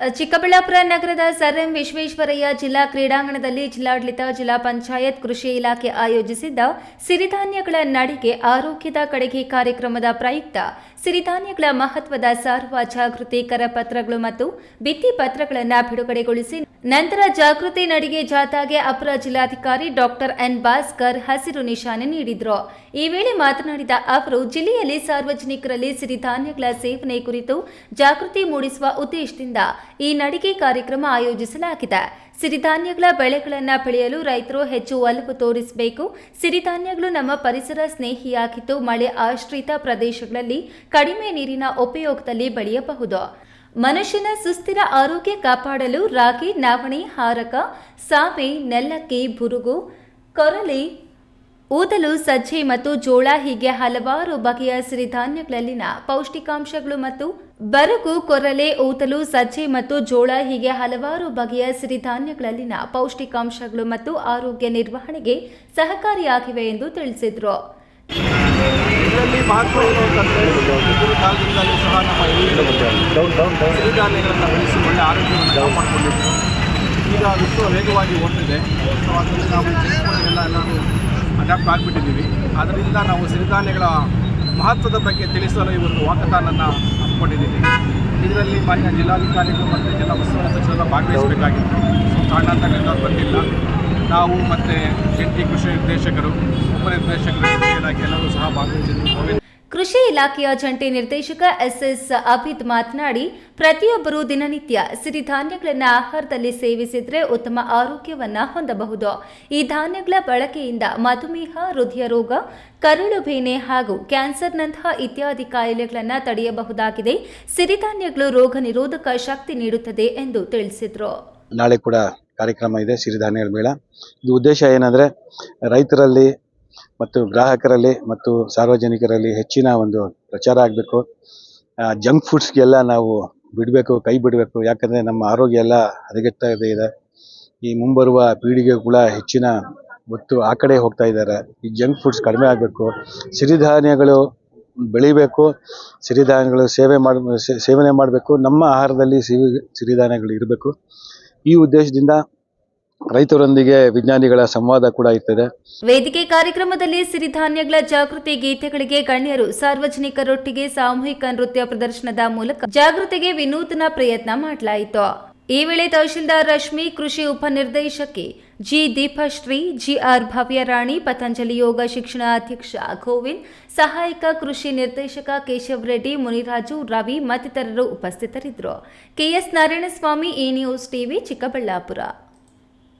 ಚಿಕ್ಕಬಳ್ಳಾಪುರ ನಗರದ sir M Visvesvaraya ಜಿಲ್ಲಾ ಕ್ರೀಡಾಂಗಣದಲ್ಲಿ ಜಿಲ್ಲಾಡಳಿತ, ಜಿಲ್ಲಾ ಪಂಚಾಯತ್, ಕೃಷಿ ಇಲಾಖೆ ಆಯೋಜಿಸಿದ್ದ ಸಿರಿಧಾನ್ಯಗಳ ನಡಿಗೆ ಆರೋಗ್ಯದ ಕಡೆಗೆ ಕಾರ್ಯಕ್ರಮದ ಪ್ರಯುಕ್ತ ಸಿರಿಧಾನ್ಯಗಳ ಮಹತ್ವದ ಸಾರುವ ಜಾಗೃತಿ ಕರಪತ್ರಗಳು ಮತ್ತು ಭಿತ್ತಿ ಪತ್ರಗಳನ್ನು ಬಿಡುಗಡೆಗೊಳಿಸಿ ನಂತರ ಜಾಗೃತಿ ನಡಿಗೆ ಜಾಥಾಗೆ ಅಪರ ಜಿಲ್ಲಾಧಿಕಾರಿ ಡಾಕ್ಟರ್ ಎನ್ ಭಾಸ್ಕರ್ ಹಸಿರು ನಿಶಾನೆ ನೀಡಿದ್ರು. ಈ ವೇಳೆ ಮಾತನಾಡಿದ ಅವರು, ಜಿಲ್ಲೆಯಲ್ಲಿ ಸಾರ್ವಜನಿಕರಲ್ಲಿ ಸಿರಿಧಾನ್ಯಗಳ ಸೇವನೆ ಕುರಿತು ಜಾಗೃತಿ ಮೂಡಿಸುವ ಉದ್ದೇಶದಿಂದ ಈ ನಡಿಗೆ ಕಾರ್ಯಕ್ರಮ ಆಯೋಜಿಸಲಾಗಿದೆ. ಸಿರಿಧಾನ್ಯಗಳ ಬೆಳೆಗಳನ್ನು ಬೆಳೆಯಲು ರೈತರು ಹೆಚ್ಚು ಒಲವು ತೋರಿಸಬೇಕು. ಸಿರಿಧಾನ್ಯಗಳು ನಮ್ಮ ಪರಿಸರ ಸ್ನೇಹಿಯಾಗಿದ್ದು ಮಳೆ ಆಶ್ರಿತ ಪ್ರದೇಶಗಳಲ್ಲಿ ಕಡಿಮೆ ನೀರಿನ ಉಪಯೋಗದಲ್ಲಿ ಬೆಳೆಯಬಹುದು. ಮನುಷ್ಯನ ಸುಸ್ಥಿರ ಆರೋಗ್ಯ ಕಾಪಾಡಲು ರಾಗಿ ನವಣೆ ಹಾರಕ, ಸಾವೆ, ನೆಲ್ಲಕ್ಕಿ, ಬುರುಗು, ಕೊರಲೆ, ಊದಲು, ಸಜ್ಜೆ ಮತ್ತು ಜೋಳ ಹೀಗೆ ಹಲವಾರು ಬಗೆಯ ಸಿರಿಧಾನ್ಯಗಳಲ್ಲಿನ ಪೌಷ್ಟಿಕಾಂಶಗಳು ಮತ್ತು ಬರಗು ಕೊರಲೆ, ಊತಲು, ಸಜ್ಜೆ ಮತ್ತು ಜೋಳ ಹೀಗೆ ಹಲವಾರು ಬಗೆಯ ಸಿರಿಧಾನ್ಯಗಳಲ್ಲಿನ ಪೌಷ್ಟಿಕಾಂಶಗಳು ಮತ್ತು ಆರೋಗ್ಯ ನಿರ್ವಹಣೆಗೆ ಸಹಕಾರಿಯಾಗಿವೆ ಎಂದು ತಿಳಿಸಿದರು. ಇದರಲ್ಲಿ ಆಗಿಬಿಟ್ಟಿದ್ದೀವಿ ಅದರಿಂದ ನಾವು ಸಿರಿಧಾನ್ಯಗಳ ಮಹತ್ವದ ಬಗ್ಗೆ ತಿಳಿಸಲು ಈ ಒಂದು ವಾಕಥಾನನ್ನು ಹಮ್ಮಿಕೊಂಡಿದ್ದೀವಿ ಇದರಲ್ಲಿ ಮಾನ್ಯ ಜಿಲ್ಲಾಧಿಕಾರಿಗಳು ಮತ್ತು ಜಿಲ್ಲಾ ಉಸ್ತುವಾರಿ ಸಚಿವರೆಲ್ಲ ಭಾಗವಹಿಸಬೇಕಾಗಿತ್ತು. ಸೊ, ಕಾರಣಾಂತರಗಳಿಂದ ಬಂದಿಲ್ಲ. ನಾವು ಮತ್ತು ಜಂಟಿ ಕೃಷಿ ನಿರ್ದೇಶಕರು, ಉಪನಿರ್ದೇಶಕರು ಎಲ್ಲರೂ ಸಹ ಭಾಗವಹಿಸಿದ್ದು ಕೃಷಿ ಇಲಾಖೆಯ ಜಂಟಿ ನಿರ್ದೇಶಕ ಎಸ್ಎಸ್ ಅಭಿತ್ ಮಾತನಾಡಿ, ಪ್ರತಿಯೊಬ್ಬರು ದಿನನಿತ್ಯ ಸಿರಿಧಾನ್ಯಗಳನ್ನು ಆಹಾರದಲ್ಲಿ ಸೇವಿಸಿದರೆ ಉತ್ತಮ ಆರೋಗ್ಯವನ್ನು ಹೊಂದಬಹುದು. ಈ ಧಾನ್ಯಗಳ ಬಳಕೆಯಿಂದ ಮಧುಮೇಹ, ಹೃದಯ ರೋಗ, ಕರುಳು ಬೇನೆ ಹಾಗೂ ಕ್ಯಾನ್ಸರ್ನಂತಹ ಇತ್ಯಾದಿ ಕಾಯಿಲೆಗಳನ್ನು ತಡೆಯಬಹುದಾಗಿದೆ. ಸಿರಿಧಾನ್ಯಗಳು ರೋಗ ನಿರೋಧಕ ಶಕ್ತಿ ನೀಡುತ್ತದೆ ಎಂದು ತಿಳಿಸಿದರು. ನಾಳೆ ಕೂಡ ಕಾರ್ಯಕ್ರಮ ಇದೆ, ಸಿರಿಧಾನ್ಯಗಳ ಮೇಳ. ಇದು ಉದ್ದೇಶ ಏನಂದರೆ, ರೈತರಲ್ಲಿ ಮತ್ತು ಗ್ರಾಹಕರಲ್ಲಿ ಮತ್ತು ಸಾರ್ವಜನಿಕರಲ್ಲಿ ಹೆಚ್ಚಿನ ಒಂದು ಪ್ರಚಾರ ಆಗಬೇಕು. ಜಂಕ್ ಫುಡ್ಸ್ಗೆಲ್ಲ ನಾವು ಬಿಡಬೇಕು, ಕೈ ಬಿಡಬೇಕು. ಯಾಕಂದರೆ ನಮ್ಮ ಆರೋಗ್ಯ ಎಲ್ಲ ಹದಗೆಡ್ತಾ ಇದೆ ಇದೆ ಈ ಮುಂಬರುವ ಪೀಳಿಗೆ ಕೂಡ ಹೆಚ್ಚಿನ ಒತ್ತು ಆ ಕಡೆ ಹೋಗ್ತಾ ಇದ್ದಾರೆ. ಈ ಜಂಕ್ ಫುಡ್ಸ್ ಕಡಿಮೆ ಆಗಬೇಕು. ಸಿರಿಧಾನ್ಯಗಳು ಬೆಳಿಬೇಕು. ಸಿರಿಧಾನ್ಯಗಳು ಸೇವೆ ಮಾಡ ಸೇವನೆ ಮಾಡಬೇಕು. ನಮ್ಮ ಆಹಾರದಲ್ಲಿ ಸಿರಿ ಸಿರಿಧಾನ್ಯಗಳು ಇರಬೇಕು. ಈ ಉದ್ದೇಶದಿಂದ ರೈತರೊಂದಿಗೆ ವಿಜ್ಞಾನಿಗಳ ಸಂವಾದ ಕೂಡ ಇರ್ತದೆ. ವೇದಿಕೆ ಕಾರ್ಯಕ್ರಮದಲ್ಲಿ ಸಿರಿಧಾನ್ಯಗಳ ಜಾಗೃತಿ ಗೀತೆಗಳಿಗೆ ಗಣ್ಯರು ಸಾರ್ವಜನಿಕರೊಟ್ಟಿಗೆ ಸಾಮೂಹಿಕ ನೃತ್ಯ ಪ್ರದರ್ಶನದ ಮೂಲಕ ಜಾಗೃತಿಗೆ ವಿನೂತನ ಪ್ರಯತ್ನ ಮಾಡಲಾಯಿತು. ಈ ವೇಳೆ ತಹಶೀಲ್ದಾರ್ ರಶ್ಮಿ, ಕೃಷಿ ಉಪನಿರ್ದೇಶಕಿ G Deepashree, G R Bhavyarani, Patanjali yoga ಶಿಕ್ಷಣ ಅಧ್ಯಕ್ಷ ಗೋವಿಂದ್, ಸಹಾಯಕ ಕೃಷಿ ನಿರ್ದೇಶಕ ಕೇಶವ್ ರೆಡ್ಡಿ, ಮುನಿರಾಜು ರವಿ ಮತ್ತಿತರರು ಉಪಸ್ಥಿತರಿದ್ದರು. K S Narayanaswamy E news TV Chikkaballapur.